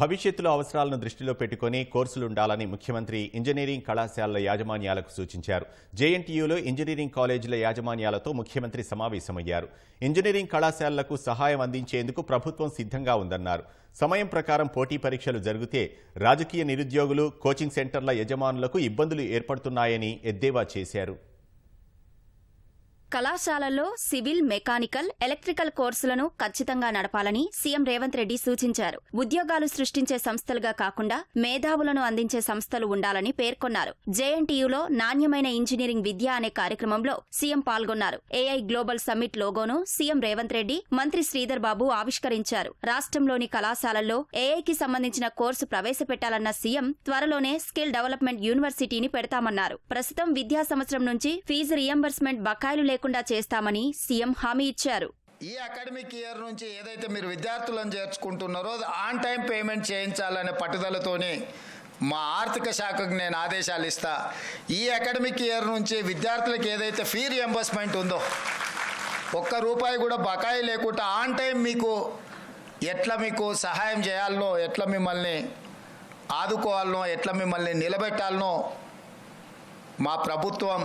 భవిష్యత్తులో అవసరాలను దృష్టిలో పెట్టుకుని కోర్సులుండాలని ముఖ్యమంత్రి ఇంజనీరింగ్ కళాశాలల యాజమాన్యాలకు సూచించారు. జేఎన్టీయూలో ఇంజనీరింగ్ కాలేజీల యాజమాన్యాలతో ముఖ్యమంత్రి సమావేశమయ్యారు. ఇంజనీరింగ్ కళాశాలలకు సహాయం అందించేందుకు ప్రభుత్వం సిద్ధంగా ఉందన్నారు. సమయం ప్రకారం పోటీ పరీక్షలు జరిగితే రాజకీయ నిరుద్యోగులు కోచింగ్ సెంటర్ల యజమానులకు ఇబ్బందులు ఏర్పడుతున్నాయని ఎద్దేవా చేశారు. కళాశాలల్లో సివిల్ మెకానికల్ ఎలక్ట్రికల్ కోర్సులను ఖచ్చితంగా నడపాలని సీఎం రేవంత్ రెడ్డి సూచించారు. ఉద్యోగాలు సృష్టించే సంస్థలుగా కాకుండా మేధావులను అందించే సంస్థలు ఉండాలని పేర్కొన్నారు. జేఎన్టీయూలో నాణ్యమైన ఇంజనీరింగ్ విద్య అనే కార్యక్రమంలో సీఎం పాల్గొన్నారు. ఏఐ గ్లోబల్ సమ్మిట్ లోగోను సీఎం రేవంత్ రెడ్డి మంత్రి శ్రీధర్ బాబు ఆవిష్కరించారు. రాష్ట్రంలోని కళాశాలల్లో ఏఐకి సంబంధించిన కోర్సు ప్రవేశపెట్టాలన్న సీఎం త్వరలోనే స్కిల్ డెవలప్మెంట్ యూనివర్సిటీని పెడతామన్నారు. ప్రస్తుతం విద్యా సంవత్సరం నుంచి ఫీజు రియంబర్స్మెంట్ బకాయిలు లేకుండా చేస్తామని సీఎం హామీ ఇచ్చారు. ఈ అకాడమిక్ ఇయర్ నుంచి ఏదైతే మీరు విద్యార్థులను చేర్చుకుంటున్నారో ఆన్ టైం పేమెంట్ చేయించాలనే పట్టుదలతోనే మా ఆర్థిక శాఖకు నేను ఆదేశాలు ఇస్తా. ఈ అకాడమిక్ ఇయర్ నుంచి విద్యార్థులకు ఏదైతే ఫీ రియంబర్స్మెంట్ ఉందో ఒక్క రూపాయి కూడా బకాయి లేకుండా ఆన్ టైం మీకు ఎట్లా మీకు సహాయం చేయాలనో ఎట్లా మిమ్మల్ని ఆదుకోవాలనో ఎట్లా మిమ్మల్ని నిలబెట్టాలనో మా ప్రభుత్వం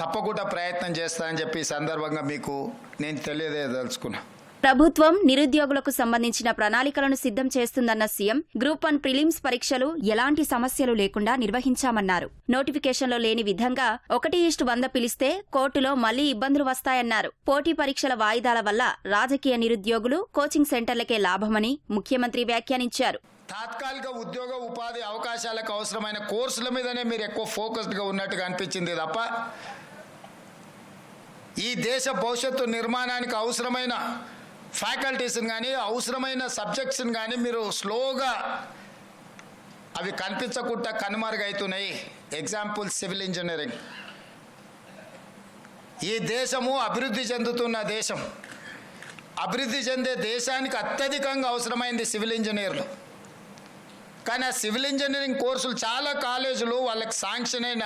తప్పకుండా ప్రయత్నం చేస్తానని చెప్పి ఈ సందర్భంగా మీకు నేను తెలియజేయదలుచుకున్నా ప్రభుత్వం నిరుద్యోగులకు సంబంధించిన ప్రణాళికలను సిద్ధం చేస్తుందన్న సీఎం గ్రూప్ వన్ ప్రిలిమ్స్ పరీక్షలు ఎలాంటి సమస్యలు లేకుండా నిర్వహించామన్నారు. నోటిఫికేషన్లో లేని విధంగా ఒకటి ఇష్టు వంద పిలిస్తే కోర్టులో మళ్ళీ ఇబ్బందులు వస్తాయన్నారు. పోటీ పరీక్షల వాయిదాల వల్ల రాజకీయ నిరుద్యోగులు కోచింగ్ సెంటర్లకే లాభమని ముఖ్యమంత్రి వ్యాఖ్యానించారు. తాత్కాలిక ఉద్యోగ ఉపాధి అవకాశాలకు అవసరమైన కోర్సుల మీదనే మీరు ఎక్కువ ఫోకస్డ్గా ఉన్నట్టుగా అనిపించింది తప్ప ఈ దేశ భవిష్యత్తు నిర్మాణానికి అవసరమైన ఫ్యాకల్టీస్ని కానీ అవసరమైన సబ్జెక్ట్స్ని కానీ మీరు స్లోగా అవి కనిపించకుండా కనుమరుగవుతున్నాయి ఎగ్జాంపుల్ సివిల్ ఇంజనీరింగ్ ఈ దేశము అభివృద్ధి చెందుతున్న దేశం. అభివృద్ధి చెందే దేశానికి అత్యధికంగా అవసరమైంది సివిల్ ఇంజనీర్లు కానీ ఆ సివిల్ ఇంజనీరింగ్ కోర్సులు చాలా కాలేజీలు వాళ్ళకి శాంక్షన్ అయిన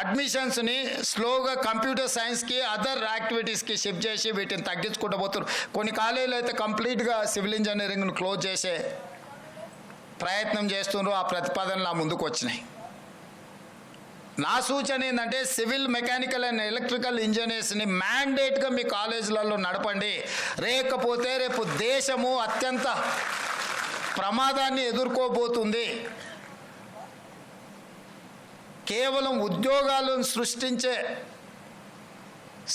అడ్మిషన్స్ని స్లోగా కంప్యూటర్ సైన్స్కి అదర్ యాక్టివిటీస్కి షిఫ్ట్ చేసి వీటిని తగ్గించుకుంటూ పోతారు కొన్ని కాలేజీలు అయితే కంప్లీట్గా సివిల్ ఇంజనీరింగ్ను క్లోజ్ చేసే ప్రయత్నం చేస్తున్నారు. ఆ ప్రతిపాదనలు నా ముందుకు వచ్చినాయి. నా సూచన ఏంటంటే సివిల్ మెకానికల్ అండ్ ఎలక్ట్రికల్ ఇంజనీర్స్ని మ్యాండేట్గా మీ కాలేజీలలో నడపండి. లేకపోతే రేపు దేశము అత్యంత ప్రమాదాన్ని ఎదుర్కోబోతుంది. కేవలం ఉద్యోగాలను సృష్టించే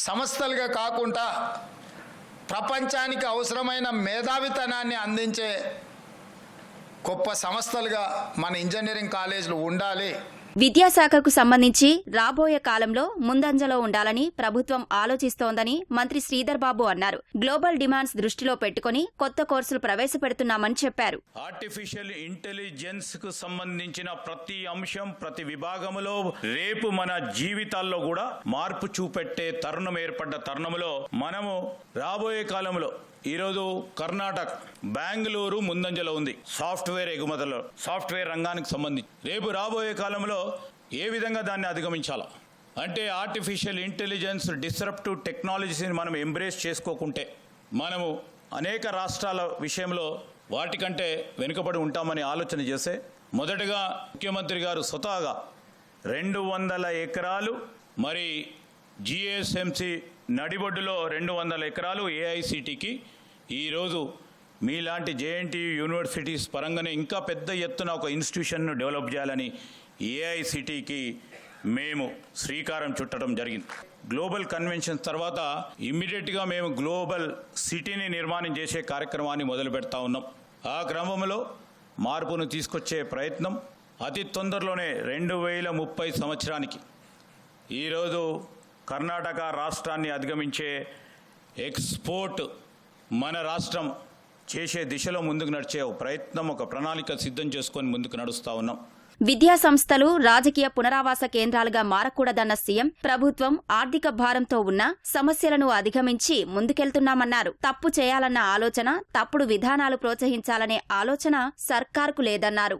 సంస్థలుగా కాకుండా ప్రపంచానికి అవసరమైన మేధావితనాన్ని అందించే గొప్ప సంస్థలుగా మన ఇంజనీరింగ్ కాలేజీలు ఉండాలి. విద్యాశాఖకు సంబంధించి రాబోయే కాలంలో ముందంజలో ఉండాలని ప్రభుత్వం ఆలోచిస్తోందని మంత్రి శ్రీధర్ బాబు అన్నారు. గ్లోబల్ డిమాండ్స్ దృష్టిలో పెట్టుకుని కొత్త కోర్సులు ప్రవేశపెడుతున్నామని చెప్పారు. ఆర్టిఫిషియల్ ఇంటెలిజెన్స్కు సంబంధించిన ప్రతి అంశం ప్రతి విభాగంలో రేపు మన జీవితాల్లో కూడా మార్పు చూపెట్టే తరుణం ఏర్పడ్డ తరుణంలో మనము రాబోయే కాలంలో ఈరోజు కర్ణాటక బెంగళూరు ముందంజలో ఉంది. సాఫ్ట్వేర్ ఎగుమతులు సాఫ్ట్వేర్ రంగానికి సంబంధించి రేపు రాబోయే కాలంలో ఏ విధంగా దాన్ని అధిగమించాలా? అంటే ఆర్టిఫిషియల్ ఇంటెలిజెన్స్ డిస్రప్టివ్ టెక్నాలజీస్ని మనం ఎంబ్రేస్ చేసుకోకుంటే మనము అనేక రాష్ట్రాల విషయంలో వాటికంటే వెనుకబడి ఉంటామని ఆలోచన చేస్తే మొదటగా ముఖ్యమంత్రి గారు స్వతహాగా రెండు వందల ఎకరాలు మరి జిఎస్ఎంసి నడిబొడ్డులో రెండు వందల ఎకరాలు ఏఐసిటికి. ఈరోజు మీలాంటి జేఎన్టీ యూనివర్సిటీస్ పరంగానే ఇంకా పెద్ద ఎత్తున ఒక ఇన్స్టిట్యూషన్ను డెవలప్ చేయాలని ఏఐసిటికి మేము శ్రీకారం చుట్టడం జరిగింది. గ్లోబల్ కన్వెన్షన్ తర్వాత ఇమ్మీడియట్గా మేము గ్లోబల్ సిటీని నిర్మాణం చేసే కార్యక్రమాన్ని మొదలు పెడతా ఉన్నాం. ఆ క్రమంలో మార్పును తీసుకొచ్చే ప్రయత్నం అతి తొందరలోనే రెండు వేల ముప్పై సంవత్సరానికి. ఈరోజు కర్ణాటక రాష్ట్రాన్ని అధిగమించే ఎక్స్పోర్ట్ మన రాష్ట్రం చేసే దిశలో ముందుకు నడిచే ఒక ప్రయత్నం ఒక ప్రణాళిక సిద్ధం చేసుకొని ముందుకు నడుస్తూ ఉన్నాం. విద్యా సంస్థలు రాజకీయ పునరావాస కేంద్రాలుగా మారకూడదన్న సీఎం ప్రభుత్వం ఆర్థిక భారంతో ఉన్న సమస్యలను అధిగమించి ముందుకెళ్తున్నామన్నారు. తప్పు చేయాలన్న ఆలోచన తప్పుడు విధానాలు ప్రోత్సహించాలనే ఆలోచన సర్కార్కు లేదన్నారు.